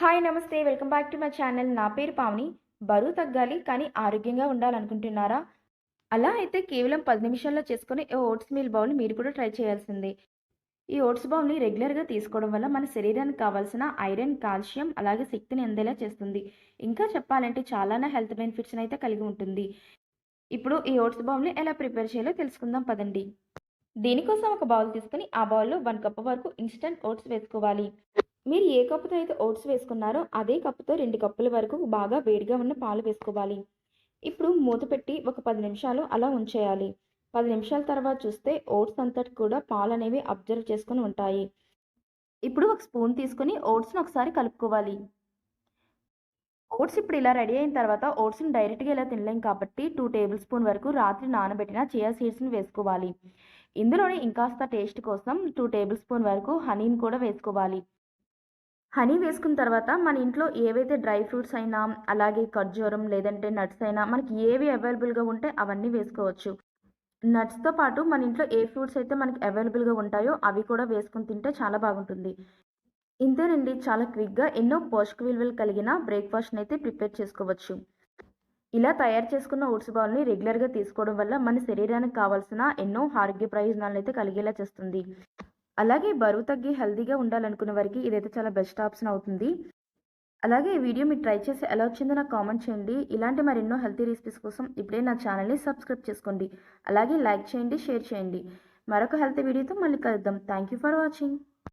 Hi నమస్తే. Welcome back to my channel. నా పేరు పావని. బరువు తగ్గాలి కానీ ఆరోగ్యంగా ఉండాలనుకుంటున్నారా? అలా అయితే కేవలం పది నిమిషాల్లో చేసుకుని ఈ ఓట్స్ మీల్ బౌల్ మీరు కూడా ట్రై చేయాల్సిందే. ఈ ఓట్స్ బౌల్ని రెగ్యులర్గా తీసుకోవడం వల్ల మన శరీరానికి కావాల్సిన ఐరన్ కాల్షియం అలాగే శక్తిని అందేలా చేస్తుంది. ఇంకా చెప్పాలంటే చాలానే హెల్త్ బెనిఫిట్స్ని అయితే కలిగి ఉంటుంది. ఇప్పుడు ఈ ఓట్స్ బౌల్ని ఎలా ప్రిపేర్ చేయాలో తెలుసుకుందాం పదండి. దీనికోసం ఒక బౌల్ తీసుకుని ఆ బౌల్లో వన్ కప్ వరకు ఇన్స్టంట్ ఓట్స్ వేసుకోవాలి. మీరు ఏ కప్పుతో అయితే ఓట్స్ వేసుకున్నారో అదే కప్పుతో రెండు కప్పుల వరకు బాగా వేడిగా ఉన్న పాలు వేసుకోవాలి. ఇప్పుడు మూత పెట్టి ఒక పది నిమిషాలు అలా ఉంచేయాలి. పది నిమిషాల తర్వాత చూస్తే ఓట్స్ అంతటి కూడా పాలు అనేవి అబ్జర్వ్ చేసుకుని ఉంటాయి. ఇప్పుడు ఒక స్పూన్ తీసుకుని ఓట్స్ని ఒకసారి కలుపుకోవాలి. ఓట్స్ ఇప్పుడు ఇలా రెడీ అయిన తర్వాత ఓట్స్ని డైరెక్ట్గా ఇలా తినలేం కాబట్టి టూ టేబుల్ స్పూన్ వరకు రాత్రి నానబెట్టిన చియా సీడ్స్ని వేసుకోవాలి. ఇందులోనే ఇంకాస్త టేస్ట్ కోసం టూ టేబుల్ స్పూన్ వరకు హనీని కూడా వేసుకోవాలి. హనీ వేసుకున్న తర్వాత మన ఇంట్లో ఏవైతే డ్రై ఫ్రూట్స్ అయినా అలాగే ఖర్జూరం లేదంటే నట్స్ అయినా మనకి ఏవి అవైలబుల్గా ఉంటే అవన్నీ వేసుకోవచ్చు. నట్స్తో పాటు మన ఇంట్లో ఏ ఫ్రూట్స్ అయితే మనకి అవైలబుల్గా ఉంటాయో అవి కూడా వేసుకుని తింటే చాలా బాగుంటుంది. ఇంతేనండి. చాలా క్విక్గా ఎన్నో పోషక విలువలు కలిగిన బ్రేక్ఫాస్ట్ని అయితే ప్రిపేర్ చేసుకోవచ్చు. ఇలా తయారు చేసుకున్న ఓట్స్ బాల్ని రెగ్యులర్గా తీసుకోవడం వల్ల మన శరీరానికి కావాల్సిన ఎన్నో ఆరోగ్య ప్రయోజనాలను అయితే కలిగేలా చేస్తుంది. అలాగే బరువు తగ్గి హెల్దీగా ఉండాలనుకునే వారికి ఇదైతే చాలా బెస్ట్ ఆప్షన్ అవుతుంది. అలాగే ఈ వీడియో మీరు ట్రై చేసి ఎలా వచ్చిందో నాకు కామెంట్ చేయండి. ఇలాంటి మరెన్నో హెల్తీ రెసిపీస్ కోసం ఇప్పుడే నా ఛానల్ని సబ్స్క్రైబ్ చేసుకోండి. అలాగే లైక్ చేయండి షేర్ చేయండి. మరొక హెల్తీ వీడియోతో మళ్ళీ కలుద్దాం. Thank you for watching.